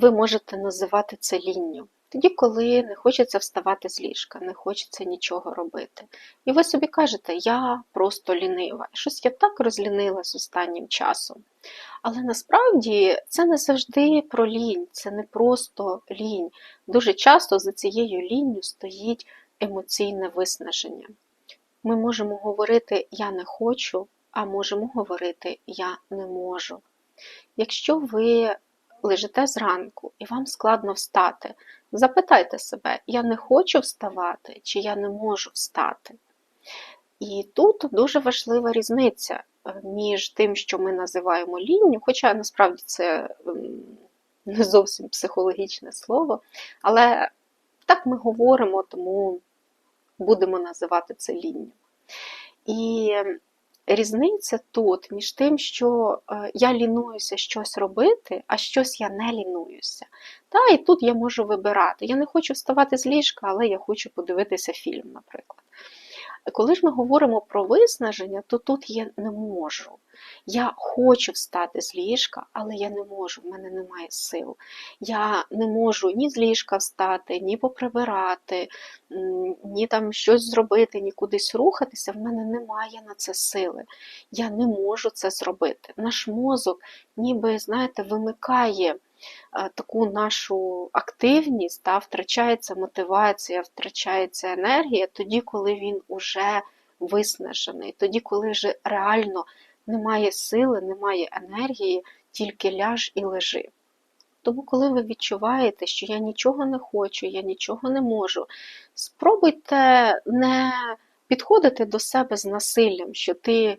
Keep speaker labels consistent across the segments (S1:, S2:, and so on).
S1: ви можете називати це лінню. Тоді, коли не хочеться вставати з ліжка, не хочеться нічого робити. І ви собі кажете, я просто лінива, щось я так розлінилась останнім часом. Але насправді це не завжди про лінь, це не просто лінь. Дуже часто за цією лінню стоїть емоційне виснаження. Ми можемо говорити Я не хочу, а можемо говорити Я не можу. Якщо ви лежите зранку і вам складно встати, запитайте себе, я не хочу вставати чи я не можу встати. І тут дуже важлива різниця е, між тим, що ми називаємо лінню, хоча насправді це не зовсім психологічне слово, але так ми говоримо, тому будемо називати це лінню. І різниця тут між тим, що е, я лінуюся щось робити, а щось я не лінуюся. Та, І тут я можу вибирати. Я не хочу вставати з ліжка, але я хочу подивитися фільм, наприклад. Коли ж ми говоримо про виснаження, то тут я не можу. Я хочу встати з ліжка, але я не можу, в мене немає сил. Я не можу ні з ліжка встати, ні поприбирати, ні там щось зробити, ні кудись рухатися. В мене немає на це сили. Я не можу це зробити. Наш мозок, ніби, знаєте, вимикає. Е, таку нашу активність, та, втрачається мотивація, втрачається енергія тоді, коли він уже виснажений, тоді, коли вже реально немає сили, немає енергії, тільки ляж і лежи. Тому, коли ви відчуваєте, що я нічого не хочу, я нічого не можу, спробуйте не підходити до себе з насиллям, що ти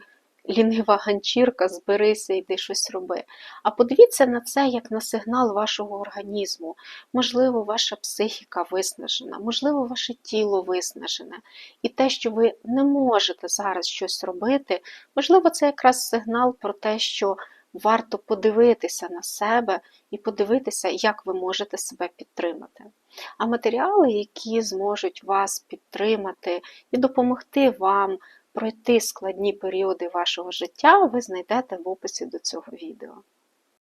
S1: лінива ганчірка, зберися, йди щось роби. А подивіться на це як на сигнал вашого організму. Можливо, ваша психіка виснажена, можливо, ваше тіло виснажене. І те, що ви не можете зараз щось робити, можливо, це якраз сигнал про те, що варто подивитися на себе і подивитися, як ви можете себе підтримати. А матеріали, які зможуть вас підтримати і допомогти вам пройти складні періоди вашого життя, ви знайдете в описі до цього відео.